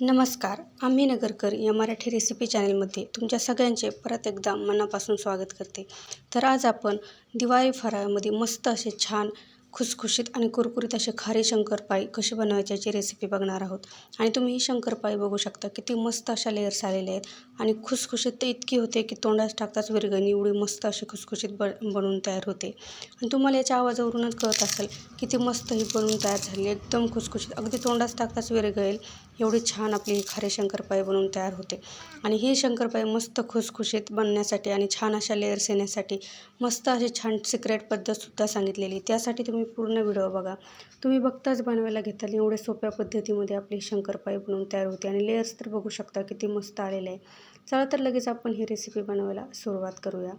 नमस्कार आम्ही नगरकर या मराठी रेसिपी चॅनलमध्ये तुमच्या सगळ्यांचे परत एकदा मनापासून स्वागत करते. तर आज आपण दिवाळी फराळामध्ये मस्त असे छान खुसखुशीत आणि कुरकुरीत असे खारे शंकरपाळी कशी बनवायची याची रेसिपी बघणार आहोत. आणि तुम्ही ही शंकरपाळी बघू शकता किती मस्त अशा लेयर्स आलेल्या आहेत. आणि खुसखुशीत तर इतकी होते की तोंडात टाकताच विरगणी एवढी मस्त अशी खुसखुशीत ब बनवून तयार होते. आणि तुम्हाला याच्या आवाजावरूनच कळत असेल किती मस्त ही बनवून तयार झाली एकदम खुसखुशीत. अगदी तोंडात टाकताच विरगळेल एवढी छान आपली खारे शंकरपाळी बनवून तयार होते. आणि ही शंकरपाळी मस्त खुसखुशीत बनण्यासाठी आणि छान अशा लेअर्स येण्यासाठी मस्त अशी छान सिक्रेट पद्धतसुद्धा सांगितलेली. त्यासाठी तुम्ही पूर्ण व्हिडिओ बघा. तुम्ही बघताच बनवायला घेताल. एवढ्या सोप्या पद्धतीमध्ये आपली शंकरपाळी बनवून तयार होते. आणि लेअर्स तर बघू शकता किती मस्त आलेले आहे. चला तर लगेच आपण ही रेसिपी बनवायला सुरुवात करूया.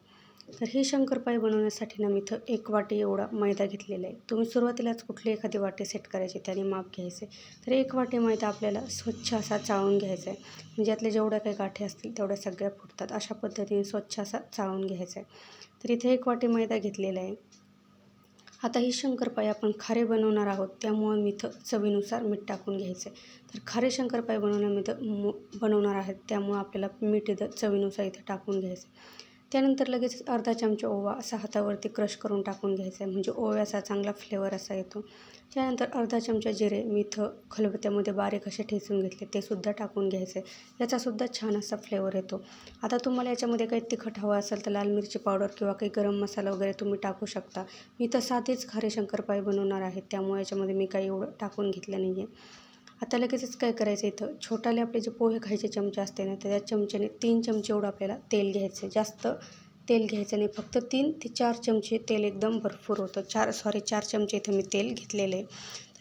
तर ही शंकरपाळी बनवण्यासाठी ना मी इथं एक वाटी एवढा मैदा घेतलेला आहे. तुम्ही सुरुवातीलाच कुठली एखादी वाटी सेट करायची त्याने माप घ्यायचे. तर एक वाटी मैदा आपल्याला स्वच्छ असा चाळून घ्यायचा आहे. म्हणजे यातल्या जेवढ्या काही गाठी असतील तेवढ्या सगळ्या फुटतात. अशा पद्धतीने स्वच्छ असा चाळून घ्यायचा आहे. तर इथे एक वाटी मैदा घेतलेला आहे. आता ही शंकरपाळी आपण खारे बनवणार आहोत त्यामुळं मी इथं चवीनुसार मीठ टाकून घ्यायचं आहे. तर खारे शंकरपाळी बनवण्यामध्ये बनवणार आहेत त्यामुळं आपल्याला मीठ इथं चवीनुसार इथं टाकून घ्यायचं त्यानंतर लगेच अर्धा चमचा ओवा असा हातावरती क्रश करून टाकून घ्यायचा आहे. म्हणजे ओव्याचा चांगला फ्लेवर असा येतो. त्यानंतर अर्धा चमचा जिरे मी इथं खलबत्त्यामध्ये बारीक असे ठेचून घेतले. ते सुद्धा टाकून घ्यायचे. याचासुद्धा छान असा फ्लेवर येतो. आता तुम्हाला याच्यामध्ये काही तिखट हवं असेल तर लाल मिरची पावडर किंवा काही गरम मसाला वगैरे तुम्ही टाकू शकता. मी तर साधीच खारे शंकरपाई बनवणार आहे. त्यामुळे याच्यामध्ये मी काही एवढं टाकून घेतलं नाही आहे आता लगेचच काय करायचं इथं? छोटाले आपले जे पोहे खायचे चमचे असते ना त्या चमच्याने तीन चमचे एवढं आपल्याला तेल घ्यायचं जास्त तेल घ्यायचं नाही फक्त तीन ते चार चमचे तेल एकदम भरपूर होतं. चार सॉरी चार चमचे इथं मी तेल घेतलेलं आहे.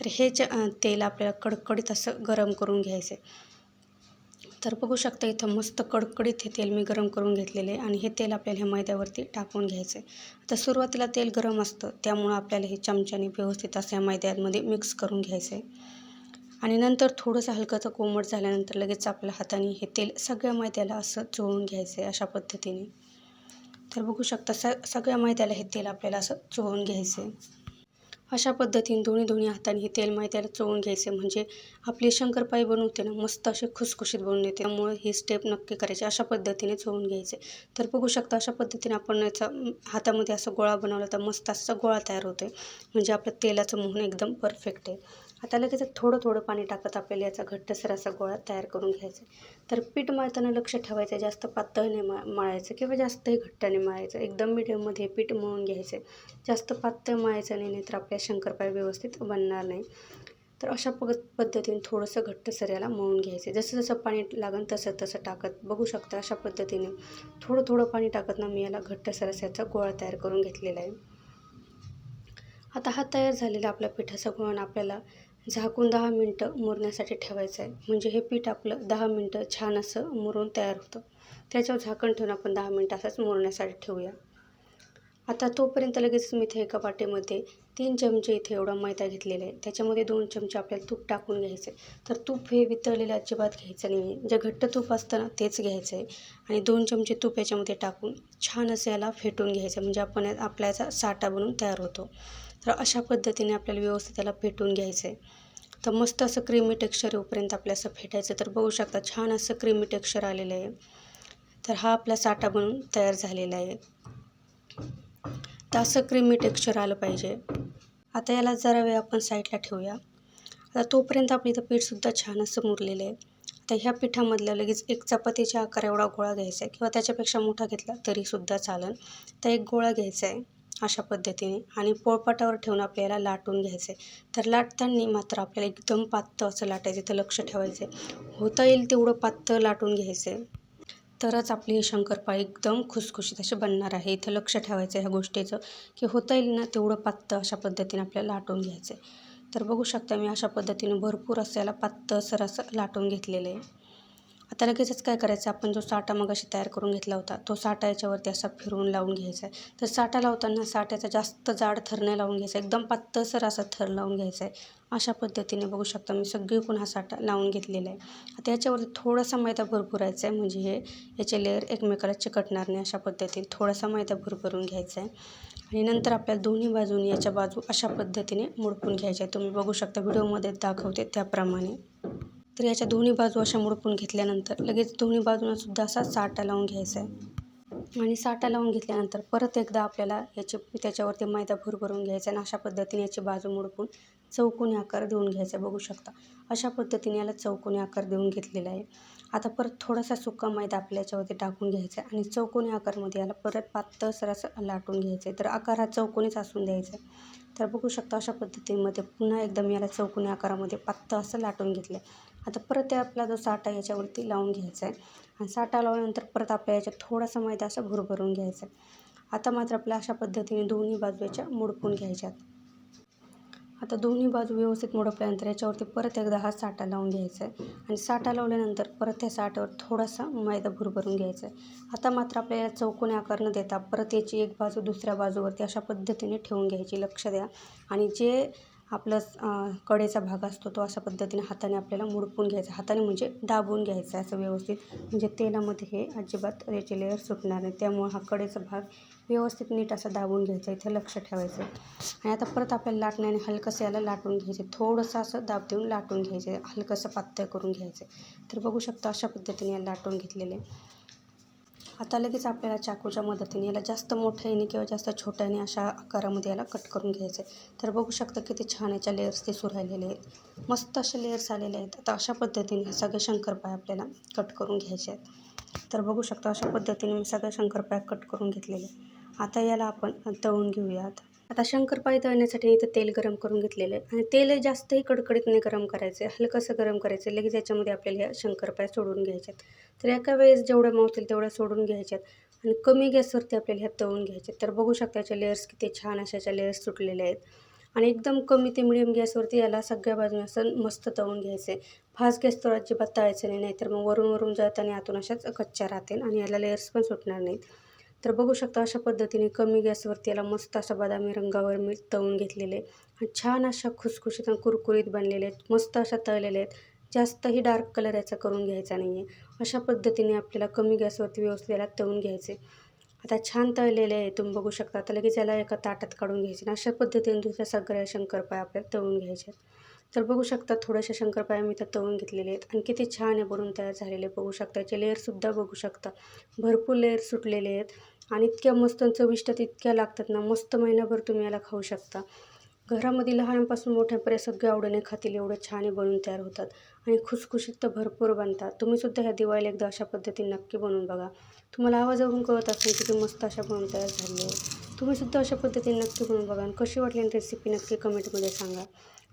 तर हे च तेल आपल्याला कडकडीत असं गरम करून घ्यायचं आहे. तर बघू शकता इथं मस्त कडकडीत हे तेल मी गरम करून घेतलेले आहे आणि हे तेल आपल्याला ह्या मैद्यावरती टाकून घ्यायचं आहे. आता सुरुवातीला तेल गरम असतं त्यामुळं आपल्याला हे चमच्याने व्यवस्थित असं या मैद्यामध्ये मिक्स करून घ्यायचं आहे. आणि नंतर थोडंसं हलकंसं कोमट झाल्यानंतर लगेच आपल्या हाताने हे तेल सगळ्या मैद्याला असं चोळून घ्यायचं आहे अशा पद्धतीने. तर बघू शकता स सगळ्या मैद्याला हे तेल आपल्याला असं चोळून घ्यायचं आहे अशा पद्धतीने दोन्ही दोन्ही हाताने हे तेल मैद्याला चोळून घ्यायचे म्हणजे आपली शंकरपाई बनवते ना मस्त असे खुसखुशीत बनवून येते त्यामुळे ही स्टेप नक्की करायची अशा पद्धतीने चोळून घ्यायचे तर बघू शकता अशा पद्धतीने आपण याचा हातामध्ये असं गोळा बनवला तर मस्त असा गोळा तयार होतो म्हणजे आपलं तेलाचं मोहन एकदम परफेक्ट आहे. आता लगेच थोडं थोडं पाणी टाकत आपल्याला याचा घट्टसर असा गोळा तयार करून घ्यायचा तर पीठ मळताना लक्ष ठेवायचं जास्त पातळने मा मळायचं किंवा जास्तही घट्टाने मळायचं. एकदम मिडियममध्ये पीठ मळून घ्यायचं. जास्त पातळ मळायचं नाही तर आपल्या शंकरपाळी व्यवस्थित बनणार नाही. तर अशा पग पद्धतीने थोडंसं घट्टसर याला मळून घ्यायचं. जसं जसं पाणी लागेल तसं तसं टाकत बघू शकता अशा पद्धतीने. थोडं थोडं पाणी टाकत ना मी याला घट्टसर असा याचा गोळा तयार करून घेतलेला आहे. आता हा तयार झालेला आपल्या पिठाचा गोळण आपल्याला झाकून दहा मिनटं मुरण्यासाठी ठेवायचं आहे. म्हणजे हे पीठ आपलं दहा मिनटं छान असं मुरून तयार होतं. त्याच्यावर झाकण ठेवून आपण दहा मिनटं असंच मुरण्यासाठी ठेवूया. आता तोपर्यंत लगेच मी इथे एका वाटेमध्ये तीन चमचे इथे एवढा मैदा घेतलेला आहे. त्याच्यामध्ये दोन चमचे आपल्याला तूप टाकून घ्यायचं आहे. तर तूप हे वितळलेलं अजिबात घ्यायचं नाही आहे. जे घट्ट तूप असतं ना तेच घ्यायचं आहे. आणि दोन चमचे तूप याच्यामध्ये टाकून छान असं याला फेटून घ्यायचं म्हणजे आपण आपल्याचा साठा बनून तयार होतो. तर अशा पद्धतीने आपल्याला व्यवस्थित त्याला फेटून घ्यायचं आहे तर मस्त असं क्रीमी टेक्स्चर येऊपर्यंत आपल्या असं फेटायचं. तर बघू शकता छान असं क्रीमी टेक्स्चर आलेलं आहे. तर हा आपला साठा बनून तयार झालेला आहे. तर असं क्रीमी टेक्स्चर आलं पाहिजे. आता याला जरा वेळ आपण साईडला ठेवूया. आता तोपर्यंत आपलं इथं पीठसुद्धा छान असं मुरलेलं आहे. आता ह्या पिठामधल्या लगेच एक चपातीच्या आकार एवढा गोळा घ्यायचा आहे किंवा त्याच्यापेक्षा मोठा घेतला तरीसुद्धा चालेल. तर एक गोळा घ्यायचा आहे. अशा पद्धतीने आणि पोळपाटावर ठेवून आपल्याला लाटून घ्यायचं. आहे तर लाटताना मात्र आपल्याला एकदम पातळ असं लाटायचं तर लक्ष ठेवायचं. आहे होता येईल तेवढं पातळ लाटून घ्यायचं. आहे तरच आपली ही शंकरपाळी एकदम खुसखुशीत अशी बनणार आहे. इथं लक्ष ठेवायचं ह्या गोष्टीचं की होता येईल ना तेवढं पातळ अशा पद्धतीने आपल्याला लाटून घ्यायचं. आहे तर बघू शकता मी अशा पद्धतीने भरपूर असं याला पातळसर असं लाटून घेतलेलं आहे. आता लगेचच काय करायचं? आपण जो साठा मगाशी तयार करून घेतला होता तो साठा याच्यावरती असा फिरवून लावून घ्यायचा आहे. तर साठा लावताना साठ्याचा जास्त जाड थर नाही लावून घ्यायचा एकदम पातळसर असा थर लावून घ्यायचा आहे. अशा पद्धतीने बघू शकता मी सगळीकडून हा साठा लावून घेतलेला आहे. आता याच्यावरती थोडासा मैदा भरपुरायचा आहे म्हणजे हे याचे लेअर एकमेकाला चिकटणार नाही अशा पद्धतीने थोडासा मैदा भरभरून घ्यायचा आहे. आणि नंतर आपल्याला दोन्ही बाजूनी याच्या बाजू अशा पद्धतीने मुडपून घ्यायच्या आहे. तुम्ही बघू शकता व्हिडिओमध्ये दाखवते त्याप्रमाणे. तर याच्या दोन्ही बाजू अशा मुडपून घेतल्यानंतर लगेच दोन्ही बाजूनंसुद्धा असा साठा लावून घ्यायचा आहे. आणि साठा लावून घेतल्यानंतर परत एकदा आपल्याला याची त्याच्यावरती मैदा भरभरून घ्यायचा आणि अशा पद्धतीने याची बाजू मुडपून चौकोनी आकार देऊन घ्यायचा बघू शकता अशा पद्धतीने याला चौकोनी आकार देऊन घेतलेला आहे. आता परत थोडासा सुका मैदा आपल्या याच्यावरती टाकून घ्यायचा आहे आणि चौकोनी आकारमध्ये याला परत पातळसर असं लाटून घ्यायचं आहे. तर आकार हा चौकोनीच असून द्यायचा आहे. तर बघू शकता अशा पद्धतीमध्ये पुन्हा एकदम याला चौकोनी आकारामध्ये पातळ असं लाटून घेतलं आहे आता परत आपला जो साठा याच्यावरती लावून घ्यायचा आहे. आणि साठा लावल्यानंतर परत आपल्या याच्यात थोडासा मैदा असा भरभरून घ्यायचा आहे. आता मात्र आपल्या अशा पद्धतीने दोन्ही बाजू याच्या मुडपून घ्यायच्यात. आता दोन्ही बाजू व्यवस्थित मुडपल्यानंतर याच्यावरती परत एकदा हा साठा लावून घ्यायचा आहे. आणि साठा लावल्यानंतर परत त्या साठावर थोडासा मैदा भुरभरून घ्यायचा आहे. आता मात्र आपल्याला चौकोनी आकार न देता परत याची एक बाजू दुसऱ्या बाजूवरती अशा पद्धतीने ठेवून घ्यायची. लक्ष द्या. आणि जे आपलं कडेचा भाग असतो तो अशा पद्धतीने हाताने आपल्याला मुडपून घ्यायचा. हाताने म्हणजे दाबून घ्यायचा असं व्यवस्थित. म्हणजे तेलामध्ये हे अजिबात याचे लेअर सुटणार नाही. त्यामुळे हा कडेचा भाग व्यवस्थित नीट असा दाबून घ्यायचा. इथे लक्ष ठेवायचं. आणि आता परत आपल्याला लाटण्याने हलकंसं याला लाटून घ्यायचे. थोडंसं असं दाब देऊन लाटून घ्यायचे. हलकंसं पातळ करून घ्यायचं. तर बघू शकता अशा पद्धतीने याला लाटून घेतलेले. आता लगेच आपल्याला चाकूच्या मदतीने याला जास्त मोठ्याने किंवा जास्त छोट्याने अशा आकारामध्ये याला कट करून घ्यायचं आहे तर बघू शकता किती छान याच्या लेअर्स दिसून राहिलेले आहेत. मस्त असे लेअर्स आलेले आहेत. आता अशा पद्धतीने हे सगळे शंकरपाय आपल्याला कट करून घ्यायचे आहेत. तर बघू शकता अशा पद्धतीने मी सगळ्या शंकरपाय कट करून घेतलेले आता याला आपण तळून घेऊयात. आता शंकरपाळी तळण्यासाठी इथं तेल गरम करून घेतलेलं आहे. आणि तेल जास्तही कडकडीत नाही गरम करायचं आहे हलकंसं गरम करायचं आहे लगेच याच्यामध्ये आपल्याला ह्या शंकरपाळ्या सोडून घ्यायच्यात. तर एका वेळेस जेवढ्या मावतील तेवढ्या सोडून घ्यायच्यात. आणि कमी गॅसवरती आपल्याला ह्या तळून घ्यायच्यात. तर बघू शकता याच्या लेअर्स किती छान अशाच्या लेअर्स सुटलेल्या आहेत. आणि एकदम कमी ते मिडियम गॅसवरती याला सगळ्या बाजूने असं मस्त तळून घ्यायचं. आहे फास्ट गॅस तर अजिबात तळायचं नाही नाहीतर मग वरून वरून जळताना आतून अशाच कच्च्या राहतील आणि याला लेअर्स पण सुटणार नाहीत. तर बघू शकता अशा पद्धतीने कमी गॅसवरती याला मस्त असा बदामी रंगावर मी तळून घेतलेले आणि छान अशा खुसखुशीत आणि कुरकुरीत बनलेले आहेत. मस्त अशा तळलेले आहेत. जास्तही डार्क कलर याचा करून घ्यायचा नाही आहे अशा पद्धतीने आपल्याला कमी गॅसवरती व्यवस्थित याला तळून घ्यायचे. आता छान तळलेले आहे. तुम्ही बघू शकता. आता लगेच याला एका ताटात काढून घ्यायचे. अशा पद्धतीने दुसऱ्या सगळ्या शंकरपाय आपल्याला तळून घ्यायचे तर बघू शकता थोड्याशा शंकरपाया मी तर तळून घेतलेले आहेत. आणि किती छान आहे भरून तयार झालेले बघू शकता. याचे लेअरसुद्धा बघू शकता. भरपूर लेअर सुटलेले आहेत आणि इतक्या मस्त चविष्ट इतक्या लागतात ना. मस्त महिनाभर तुम्ही याला खाऊ शकता. घरामध्ये लहानापासून मोठ्यापर्यंत सगळे आवडीने खातील एवढं छान बनवून तयार होतात. आणि खुसखुशीत तर भरपूर बनतात. तुम्हीसुद्धा ह्या दिवाळीला एकदा अशा पद्धतीने नक्की बनवून बघा. तुम्हाला आवाजावरून कळत असेल की ते मस्त अशा बनवून तयार झाले आहे तुम्हीसुद्धा अशा पद्धतीने नक्की बनवून बघा. आणि कशी वाटली रेसिपी नक्की कमेंटमध्ये सांगा.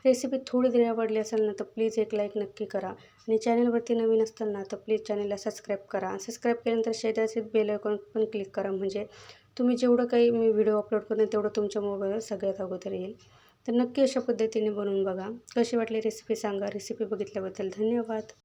रेसिपी थोडी जरी आवडली असेल ना तर प्लीज एक लाईक नक्की करा. आणि चॅनलवरती नवीन असताल ना तर प्लीज चॅनलला सबस्क्राईब करा. सबस्क्राईब केल्यानंतर शेजारचे बेल आयकॉन पण क्लिक करा. म्हणजे तुम्ही जेवढं काही मी व्हिडिओ अपलोड करेन तेवढं तुमच्या मोबाईलवर सगळ्यात अगोदर येईल. तर नक्की अशा पद्धतीने बनवून बघा. कशी वाटली रेसिपी सांगा. रेसिपी बघितल्याबद्दल धन्यवाद.